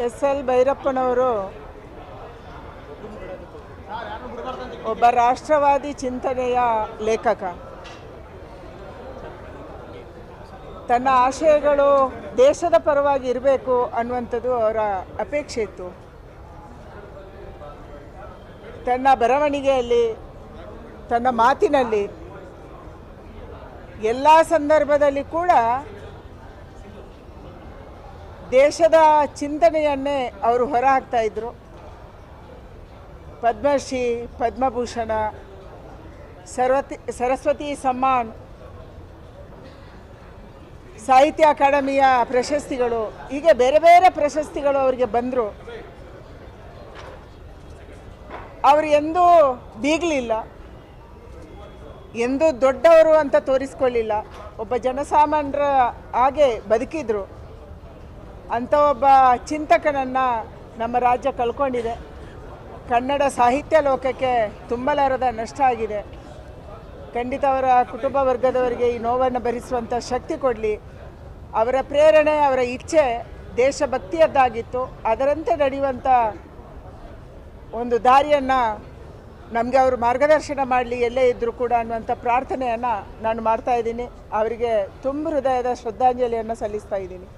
S L ಭೈರಪ್ಪನವರು ಒಬ್ಬ ರಾಷ್ಟ್ರವಾದಿ ಚಿಂತನೆಯ ಲೇಖಕ. ತನ್ನ ಆಶಯಗಳು ದೇಶದ ಪರವಾಗಿ ಇರಬೇಕು ಅನ್ನುವಂಥದ್ದು ಅವರ ಅಪೇಕ್ಷೆ ಇತ್ತು. ತನ್ನ ಬರವಣಿಗೆಯಲ್ಲಿ, ತನ್ನ ಮಾತಿನಲ್ಲಿ, ಎಲ್ಲ ಸಂದರ್ಭದಲ್ಲಿ ಕೂಡ ದೇಶದ ಚಿಂತನೆಯನ್ನೇ ಅವರು ಹೊರಹಾಕ್ತಾ ಇದ್ರು. ಪದ್ಮಶ್ರೀ, ಪದ್ಮಭೂಷಣ, ಸರ್ವತಿ, ಸರಸ್ವತಿ ಸಮ್ಮಾನ್, ಸಾಹಿತ್ಯ ಅಕಾಡೆಮಿಯ ಪ್ರಶಸ್ತಿಗಳು, ಹೀಗೆ ಬೇರೆ ಬೇರೆ ಪ್ರಶಸ್ತಿಗಳು ಅವರಿಗೆ ಬಂದರು. ಅವರು ಎಂದೂ ಬೀಗಲಿಲ್ಲ. ಎಂದೂ ದೊಡ್ಡವರು ಅಂತ ತೋರಿಸ್ಕೊಳ್ಳಿಲ್ಲ. ಒಬ್ಬ ಜನಸಾಮಾನ್ಯರ ಹಾಗೆ ಬದುಕಿದ್ರು. ಅಂಥ ಒಬ್ಬ ಚಿಂತಕನನ್ನು ನಮ್ಮ ರಾಜ್ಯ ಕಳ್ಕೊಂಡಿದೆ. ಕನ್ನಡ ಸಾಹಿತ್ಯ ಲೋಕಕ್ಕೆ ತುಂಬಲಾರದ ನಷ್ಟ ಆಗಿದೆ. ಖಂಡಿತ ಅವರ ಕುಟುಂಬ ವರ್ಗದವರಿಗೆ ಈ ನೋವನ್ನು ಭರಿಸುವಂಥ ಶಕ್ತಿ ಕೊಡಲಿ. ಅವರ ಪ್ರೇರಣೆ, ಅವರ ಇಚ್ಛೆ ದೇಶಭಕ್ತಿಯದ್ದಾಗಿತ್ತು. ಅದರಂತೆ ನಡೆಯುವಂಥ ಒಂದು ದಾರಿಯನ್ನು ನಮಗೆ ಅವರು ಮಾರ್ಗದರ್ಶನ ಮಾಡಲಿ, ಎಲ್ಲೇ ಇದ್ದರೂ ಕೂಡ ಅನ್ನುವಂಥ ಪ್ರಾರ್ಥನೆಯನ್ನು ನಾನು ಮಾಡ್ತಾ ಇದ್ದೀನಿ. ಅವರಿಗೆ ತುಂಬ ಹೃದಯದ ಶ್ರದ್ಧಾಂಜಲಿಯನ್ನು ಸಲ್ಲಿಸ್ತಾ ಇದ್ದೀನಿ.